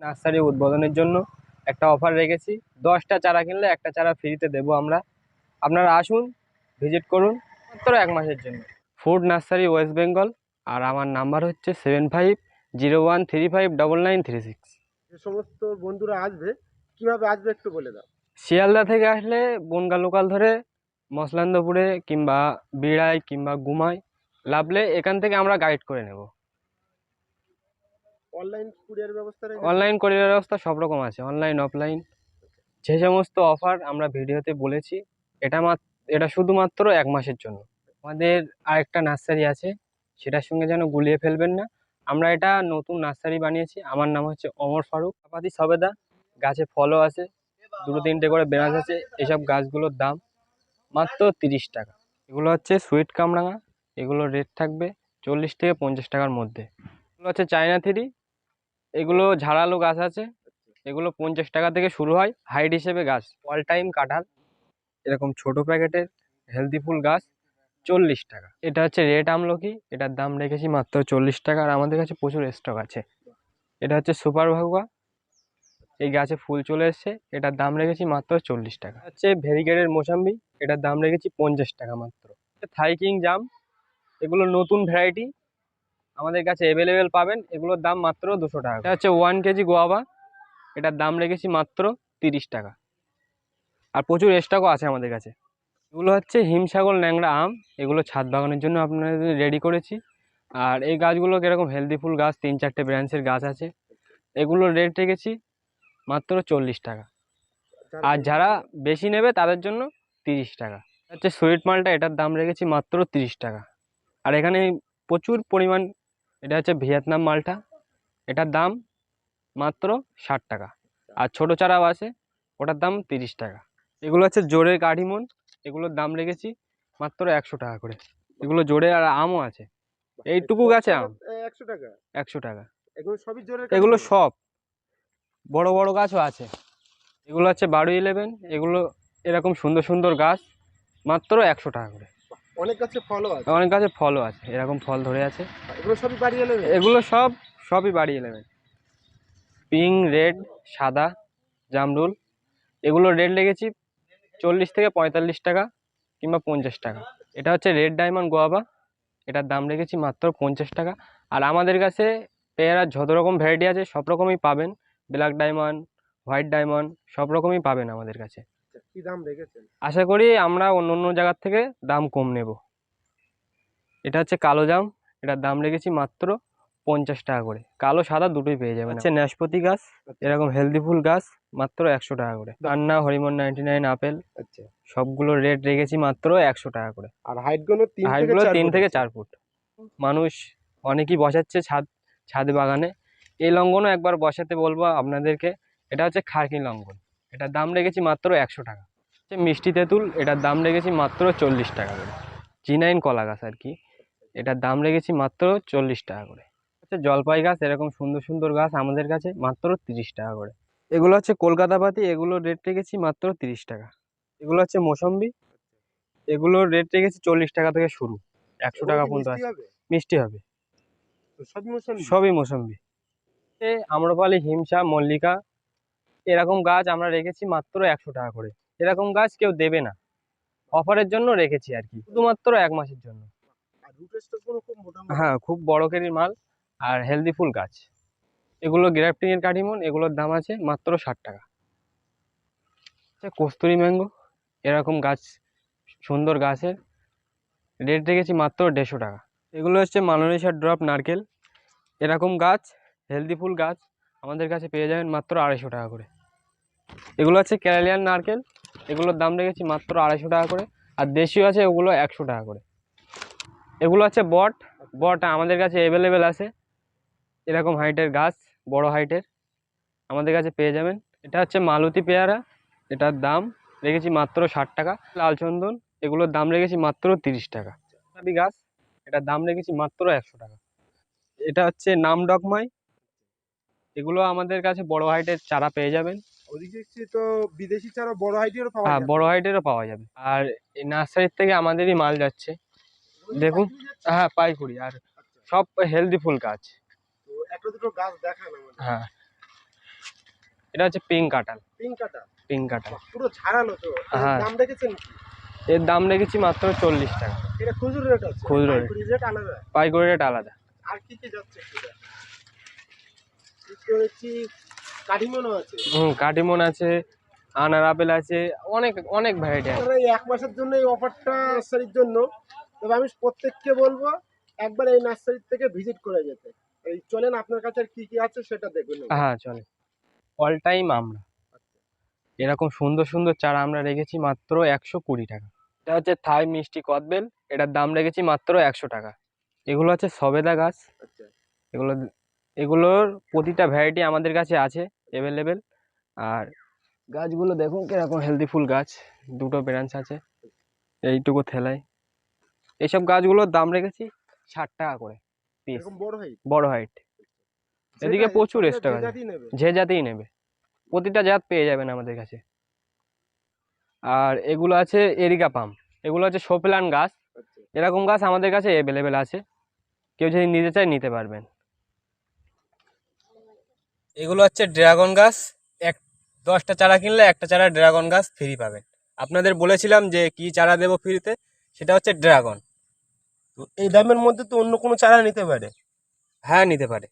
Nursery উদ্বোধনের জন্য একটা অফার রেখেছি। দশটা চারা কিনলে একটা চারা ফ্রিতে দেবো আমরা। আপনারা আসুন ভিজিট করুন মাত্র এক মাসের জন্য। ফুড নার্সারি ওয়েস্ট বেঙ্গল আর আমার নাম্বার হচ্ছে seven five zero one three five double nine three six যে সমস্ত বন্ধুরা আসবে কীভাবে আসবে একটু বলে দাও। শিয়ালদা থেকে আসলে বনগা লোকাল ধরে মসলান্দপুরে কিংবা বিড়াই কিংবা গুমায় লাভলে এখান থেকে আমরা গাইড করে নেব। অনলাইন কুরিয়ার ব্যবস্থা অনলাইন কোরিয়ার ব্যবস্থা সব রকম আছে অনলাইন অফলাইন যে সমস্ত অফার আমরা ভিডিওতে বলেছি, এটা এটা শুধুমাত্র এক মাসের জন্য। আমাদের আরেকটা নার্সারি আছে, সেটার সঙ্গে যেন গুলিয়ে ফেলবেন না। আমরা এটা নতুন নার্সারি বানিয়েছি, আমার নাম হচ্ছে অমর ফারুক। আপাতি সবেদা, গাছে ফলও আছে, দুটো তিনটে করে বেনাজ আছে, এসব গাছগুলোর দাম মাত্র তিরিশ টাকা। এগুলো হচ্ছে সুইট কামরাঙা এগুলো রেট থাকবে চল্লিশ থেকে পঞ্চাশ টাকার মধ্যে। এগুলো হচ্ছে চায়না থ্রি এগুলো ঝাড়ালো গাছ আছে। এগুলো পঞ্চাশ টাকা থেকে শুরু হয়, হাইট হিসেবে গাছ। অল টাইম কাঁঠাল, এরকম ছোট প্যাকেটের হেলদি ফুল গাছ চল্লিশ টাকা। এটা হচ্ছে রেড আমলকি, এটার দাম রেখেছি মাত্র চল্লিশ টাকা, আর আমাদের কাছে প্রচুর স্টক আছে। এটা হচ্ছে সুপার ভাগুয়া, এই গাছে ফুল চলে এসছে, এটার দাম রেখেছি মাত্র চল্লিশ টাকা। হচ্ছে ভেরিগেটের মোসাম্বি, এটার দাম রেখেছি পঞ্চাশ টাকা মাত্র। থাইকিং জাম, এগুলো নতুন ভ্যারাইটি আমাদের কাছে অ্যাভেলেবেল পাবেন। এগুলোর দাম মাত্র দুশো টাকা এটা হচ্ছে ওয়ান কেজি গোয়াবা এটার দাম রেখেছি মাত্র তিরিশ টাকা। আর প্রচুর স্টকও আছে আমাদের কাছে। এগুলো হচ্ছে হিমসাগর ন্যাংরা আম। এগুলো ছাদ বাগানের জন্য আপনাদের রেডি করেছি। আর এই গাছগুলো কীরকম হেলদি ফুল গাছ, তিন চারটে ব্রাঞ্চের গাছ আছে। এগুলোর রেট রেখেছি মাত্র চল্লিশ টাকা। আর যারা বেশি নেবে তাদের জন্য তিরিশ টাকা। হচ্ছে সুইট মালটা এটার দাম রেখেছি মাত্র তিরিশ টাকা। আর এখানে প্রচুর পরিমাণ এটা হচ্ছে ভিয়েতনাম মালটা। এটার দাম মাত্র ষাট টাকা। আর ছোটো চারাও আছে ওটার দাম তিরিশ টাকা। এগুলো হচ্ছে জোরের কাঠিমন এগুলোর দাম রেখেছি মাত্র একশো টাকা করে। এগুলো জোরে আর আমও আছে। এইটুকু গাছে আম? একশো টাকা। একশো টাকা। এগুলো সবই জোরে এগুলো সব। বড় বড় গাছও আছে। এগুলো হচ্ছে বারো ইলেভেন এগুলো এরকম সুন্দর সুন্দর গাছ মাত্র একশো টাকা করে। অনেক গাছে ফলও আছে? অনেক গাছে ফলও আছে এরকম ফল ধরে আছে। এগুলো সবই এগুলো সব সবই বাড়ি ইলেভেন পিঙ্ক রেড সাদা জামরুল এগুলো রেট লেগেছি চল্লিশ থেকে পঁয়তাল্লিশ টাকা কিংবা পঞ্চাশ টাকা। এটা হচ্ছে রেড ডায়মন্ড গোয়াবা এটার দাম রেখেছি মাত্র পঞ্চাশ টাকা। আর আমাদের কাছে পেয়ারার যত রকম ভ্যারাইটি আছে সব রকমই পাবেন। ব্ল্যাক ডায়মন্ড হোয়াইট ডায়মন্ড সব রকমই পাবেন আমাদের কাছে। কি দাম রেখেছেন? আশা করি আমরা অন্য অন্য জায়গার থেকে দাম কম নেব। এটা হচ্ছে কালো জাম এটার দাম রেখেছি মাত্র পঞ্চাশ টাকা করে। কালো সাদা দুটোই পেয়ে যাবেন। হচ্ছে ন্যাশপতি গাছ এরকম হেলদি ফুল গাছ মাত্র একশো টাকা করে। কান্না হরিমন নাইনটি নাইন আপেল আচ্ছা। সবগুলোর রেট রেখেছি মাত্র একশো টাকা করে। আর হাইটগুলো চার তিন থেকে চার ফুট। মানুষ অনেকেই বসাচ্ছে ছাদ ছাদ বাগানে। এই লঙ্ঘনও একবার বসাতে বলব আপনাদেরকে। এটা হচ্ছে খারকি লঙ্ঘন। এটার দাম রেখেছি মাত্র একশো টাকা। মিষ্টি তেঁতুল এটার দাম রেখেছি মাত্র চল্লিশ টাকা করে। জি নাইন কলা গাছ আর কি এটার দাম রেখেছি মাত্র চল্লিশ টাকা করে। হচ্ছে জলপাই গাছ এরকম সুন্দর সুন্দর গাছ আমাদের কাছে মাত্র তিরিশ টাকা করে। এগুলো হচ্ছে কলকাতা পাতি এগুলোর রেট রেখেছি মাত্র তিরিশ টাকা। এগুলো হচ্ছে মোসম্বি এগুলোর রেট রেখেছি চল্লিশ টাকা থেকে শুরু। একশো টাকা পর্যন্ত মিষ্টি আছে হবে? মিষ্টি হবে। সবই মোসাম্বি? সবই মৌসম্বি। এ আম্রপালি হিমসা মল্লিকা এরকম গাছ আমরা রেখেছি মাত্র একশো টাকা করে। এরকম গাছ কেউ দেবে না। অফারের জন্য রেখেছি আর কি। শুধুমাত্র এক মাসের জন্য। হ্যাঁ খুব বড় কেরির মাল আর হেলদি ফুল গাছ। এগুলো গ্রাফটিংয়ের কাঠিমন এগুলোর দাম আছে মাত্র ষাট টাকা। আচ্ছা কস্তুরি ম্যাঙ্গো এরকম গাছ সুন্দর গাছের। রেট রেখেছি মাত্র দেড়শো টাকা। এগুলো হচ্ছে মালনেশার ড্রপ নারকেল। এরকম গাছ হেলদি ফুল গাছ আমাদের কাছে পেয়ে যাবেন মাত্র আড়াইশো টাকা করে। এগুলো আছে ক্যারালিয়ান নারকেল, এগুলোর দাম রেখেছি মাত্র আড়াইশো টাকা করে, আর দেশীয় আছে ওগুলো একশো টাকা করে। এগুলো আছে বট বট আমাদের কাছে অ্যাভেলেবেল আছে। এরকম হাইটের গাছ, বড় হাইটের আমাদের কাছে পেয়ে যাবেন। এটা হচ্ছে মালতি পেয়ারা, এটার দাম রেখেছি মাত্র ষাট টাকা। লাল চন্দন এগুলোর দাম রেখেছি মাত্র তিরিশ টাকা। গাছ, এটার দাম রেখেছি মাত্র একশো টাকা। এটা হচ্ছে নাম ডকমাই এগুলো আমাদের কাছে বড় হাইটের চারা পেয়ে যাবেন। তো বিদেশি চারা বড় হাইটেরও পাওয়া হ্যাঁ বড় হাইটেরও পাওয়া যাবে। আর এই নার্সারির থেকে আমাদেরই মাল যাচ্ছে। দেখুন হ্যাঁ পাইকুড়ি। আর সব হেলদি ফুল গাছ। একটা দুটো গাছ দেখান হ্যাঁ। এটা হচ্ছে পিঙ্ক কাঁঠাল। পিঙ্ক কাঁঠাল? পুরো ঝাড়ালো তো। এর হ্যাঁ। দাম দেখেছেন এর দাম রেখেছি মাত্র চল্লিশ টাকা। এটা খুচরো রেট খুচরো রেট আলাদা। রেট আলাদা। আর কি কি যাচ্ছে একটু দেখ। একটু দেখছি কাঠিমনও আছে। হুম কাটিমন আছে আনার আপেল আছে অনেক অনেক ভ্যারাইটি আছে। এক মাসের জন্য এই অফারটা নার্সারির জন্য তবে আমি প্রত্যেককে বলব একবার এই নার্সারির থেকে ভিজিট করে যেতে। এই চলেন আপনার কাছে কি কি আছে সেটা দেখুন হ্যাঁ চলে অল টাইম আমরা। এরকম সুন্দর সুন্দর চারা আমরা রেখেছি মাত্র একশো কুড়ি টাকা। এটা হচ্ছে থাই মিষ্টি কদবেল এটার দাম রেখেছি মাত্র একশো টাকা। এগুলো হচ্ছে সবেদা গাছ। আচ্ছা। এগুলো এগুলোর প্রতিটা ভ্যারাইটি আমাদের কাছে আছে অ্যাভেলেবেল আর গাছগুলো দেখুন কীরকম হেলদি ফুল গাছ দুটো ব্রাঞ্চ আছে এইটুকু থেলায়। এইসব গাছগুলোর দাম রেখেছি ষাট টাকা করে পিস বড় হাইট এদিকে প্রচুর extra গাছ। যে জাতেই নেবে। প্রতিটা জাত পেয়ে যাবেন আমাদের কাছে। আর এগুলো আছে এরিকা পাম। এগুলো হচ্ছে সোপলান গাছ। আচ্ছা। এরকম গাছ আমাদের কাছে অ্যাভেলেবেল আছে। কেউ যদি নিতে চায় নিতে পারবেন। এগুলো হচ্ছে ড্রাগন গাছ। এক দশটা চারা কিনলে একটা চারা ড্রাগন গাছ ফ্রি পাবেন। আপনাদের বলেছিলাম যে কি চারা দেবো ফ্রিতে সেটা হচ্ছে ড্রাগন। তো এই দামের মধ্যে তো অন্য কোনো চারা নিতে পারে? হ্যাঁ নিতে পারে।